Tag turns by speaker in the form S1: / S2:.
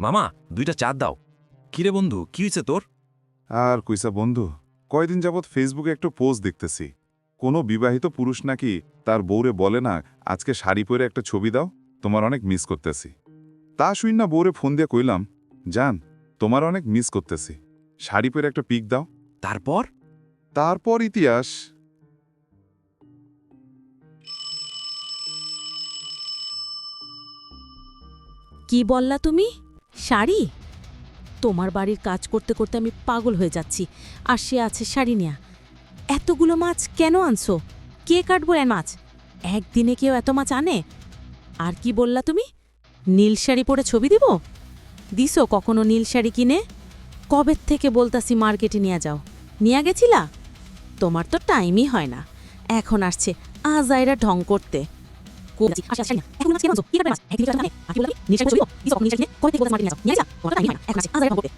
S1: মামা দুইটা চার দাও। কিরে বন্ধু কি হয়েছে তোর?
S2: আর কইসা বন্ধু কয়দিন যাবৎ ফেসবুকে একটু পোস্ট দেখতেছি। কোনো বিবাহিত পুরুষ নাকি তার বউরে বলে না আজকে শাড়ি পরে একটা ছবি দাও তোমার অনেক মিস করতেছি। তা শুই না বউরে ফোন দিয়ে কইলাম জান তোমার অনেক মিস করতেছি। শাড়ি পরে একটা পিক দাও।
S1: তারপর?
S2: তারপর ইতিহাস।
S3: কি বললা তুমি? শাড়ি? তোমার বাড়ির কাজ করতে করতে আমি পাগল হয়ে যাচ্ছি। আর সে আছে শাড়ি নেয়া। এতগুলো মাছ কেন আনছো? কে কাটবো এ মাছ? একদিনে কেউ এত মাছ আনে? আর কি বললা তুমি? নীল শাড়ি পরে ছবি দিব? দিছো কখনো নীল শাড়ি কিনে? কবের থেকে বলতাছি মার্কেটে নিয়ে যাও? নিয়ে গেছিলা? তোমার তো টাইমই হয় না। এখন আসছে আজাইরা ঢং করতে। কোজি আচ্ছা না এখন মাছ কেন আনছো কি কাটবে মাছ মানে আর কি বলবি নিশা ছবি দিছো কখন নিশা কিনে করে থেকে মার্কেটে নিয়ে যাও নিয়ে যা তোমার টাইম হয় না এখন আজাইরা ঢং করতে